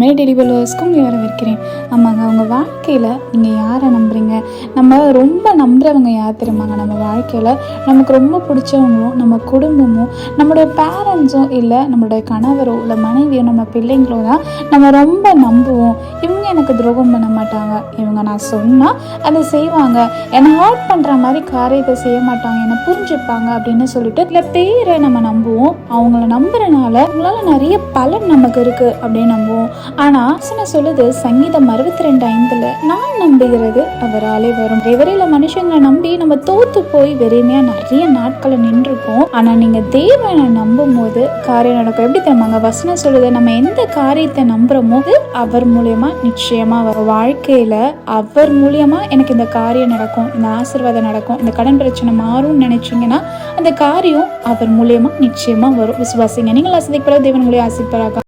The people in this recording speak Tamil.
மே டெலிவலர்ஸ்க்கும் உங்களை வரவேற்கிறேன் ஆமாங்க அவங்க வாழ்க்கையில் நீங்கள் யாரை நம்புறீங்க? நம்ம ரொம்ப நம்புறவங்க யார் தெரியுமாங்க? நம்ம வாழ்க்கையில் நமக்கு ரொம்ப பிடிச்சவங்களும் நம்ம குடும்பமும் நம்மளுடைய பேரண்ட்ஸும் இல்லை நம்மளுடைய கணவரோ இல்லை மனைவியோ நம்ம பிள்ளைங்களோ தான் நம்ம ரொம்ப நம்புவோம். இவங்க எனக்கு துரோகம் பண்ண மாட்டாங்க. இவங்க நான் சொன்னால் அதை செய்வாங்க. என்னை ஹர்ட் பண்ணுற மாதிரி காரியத்தை செய்ய மாட்டாங்க. என்னை புரிஞ்சுப்பாங்க அப்படின்னு சொல்லிட்டு இல்லை பேரை நம்ம நம்புவோம். அவங்கள நம்புறனால அவங்களால நிறைய பலன் நமக்கு இருக்குது அப்படின்னு நம்புவோம். ஆனா வசனம் சொல்லுது சங்கீதம் அறுபத்தி ரெண்டு ஐந்துல நான் நம்புகிறது அவராலே வரும். வெவரையில மனுஷங்களை நம்பி நம்ம தோத்து போய் வெறுமையா நிறைய நாட்களை நின்றுருக்கோம் ஆனா நீங்க தேவனை நம்பும் போது காரியம் நடக்கும். எப்படி தெரியுமாங்க வசனம் சொல்லுது நம்ம எந்த காரியத்தை நம்புறோமோ அவர் மூலியமா நிச்சயமா வரும். வாழ்க்கையில அவர் மூலியமா எனக்கு இந்த காரியம் நடக்கும் இந்த ஆசீர்வாதம் நடக்கும் இந்த கடன் பிரச்சனை மாறும்னு நினைச்சீங்கன்னா அந்த காரியம் அவர் மூலியமா நிச்சயமா வரும். விசுவாசிங்க நீங்கள் ஆசிரியப்பட தேவன் மூலியம் ஆசிரியப்படாக